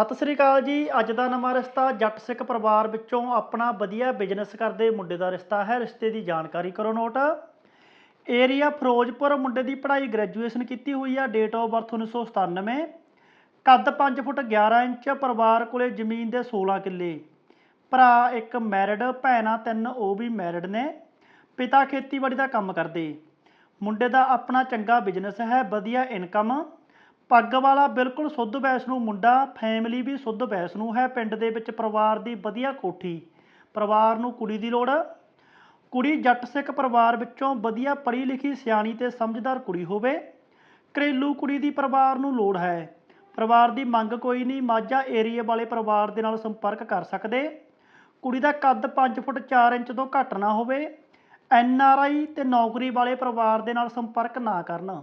ਸਤਿ ਸ੍ਰੀ ਅਕਾਲ ਜੀ। ਅੱਜ ਦਾ ਨਵਾਂ ਰਿਸ਼ਤਾ ਜੱਟ ਸਿੱਖ ਪਰਿਵਾਰ ਵਿੱਚੋਂ ਆਪਣਾ ਵਧੀਆ ਬਿਜ਼ਨਸ ਕਰਦੇ ਮੁੰਡੇ ਦਾ ਰਿਸ਼ਤਾ ਹੈ। ਰਿਸ਼ਤੇ ਦੀ ਜਾਣਕਾਰੀ ਕਰੋ ਨੋਟ। ਏਰੀਆ ਫਿਰੋਜ਼ਪੁਰ, ਮੁੰਡੇ ਦੀ ਪੜ੍ਹਾਈ ਗ੍ਰੈਜੂਏਸ਼ਨ ਕੀਤੀ ਹੋਈ ਆ ਡੇਟ ਆਫ ਬਰਥ 1997 ਕੱਦ 5 ਫੁੱਟ 11 ਇੰਚ, ਪਰਿਵਾਰ ਕੋਲੇ ਜ਼ਮੀਨ ਦੇ 16 ਕਿੱਲੇ। ਭਰਾ ਇੱਕ ਮੈਰਿਡ ਭੈਣਾਂ ਤਿੰਨ, ਉਹ ਵੀ ਮੈਰਿਡ ਨੇ। ਪਿਤਾ ਖੇਤੀਬਾੜੀ ਦਾ ਕੰਮ ਕਰਦੇ। ਮੁੰਡੇ ਦਾ ਆਪਣਾ ਚੰਗਾ ਬਿਜ਼ਨਸ ਹੈ, ਵਧੀਆ ਇਨਕਮ ਪੱਗ ਵਾਲਾ ਬਿਲਕੁਲ ਸੁੱਧ ਬੈਸ ਮੁੰਡਾ ਫੈਮਿਲੀ ਵੀ ਸੁੱਧ ਬੈਸ ਹੈ, ਪਿੰਡ ਦੇ ਵਿੱਚ ਪਰਿਵਾਰ ਦੀ ਵਧੀਆ ਕੋਠੀ। ਪਰਿਵਾਰ ਨੂੰ ਕੁੜੀ ਦੀ ਲੋੜ। ਕੁੜੀ ਜੱਟ ਸਿੱਖ ਪਰਿਵਾਰ ਵਿੱਚੋਂ ਵਧੀਆ ਪੜ੍ਹੀ ਲਿਖੀ ਸਿਆਣੀ ਤੇ ਸਮਝਦਾਰ ਕੁੜੀ ਹੋਵੇ। ਘਰੇਲੂ ਕੁੜੀ ਦੀ ਪਰਿਵਾਰ ਨੂੰ ਲੋੜ ਹੈ। ਪਰਿਵਾਰ ਦੀ ਮੰਗ ਕੋਈ ਨਹੀਂ, ਮਾਝਾ ਏਰੀਆ ਵਾਲੇ ਪਰਿਵਾਰ ਦੇ ਨਾਲ ਸੰਪਰਕ ਕਰ ਸਕਦੇ। ਕੁੜੀ ਦਾ ਕੱਦ 5 ਫੁੱਟ 4 ਇੰਚ ਤੋਂ ਘੱਟ ਨਾ ਹੋਵੇ। ਐਨ ਆਰ ਆਈ ਤੇ ਨੌਕਰੀ ਵਾਲੇ ਪਰਿਵਾਰ ਦੇ ਨਾਲ ਸੰਪਰਕ ਨਾ ਕਰਨ।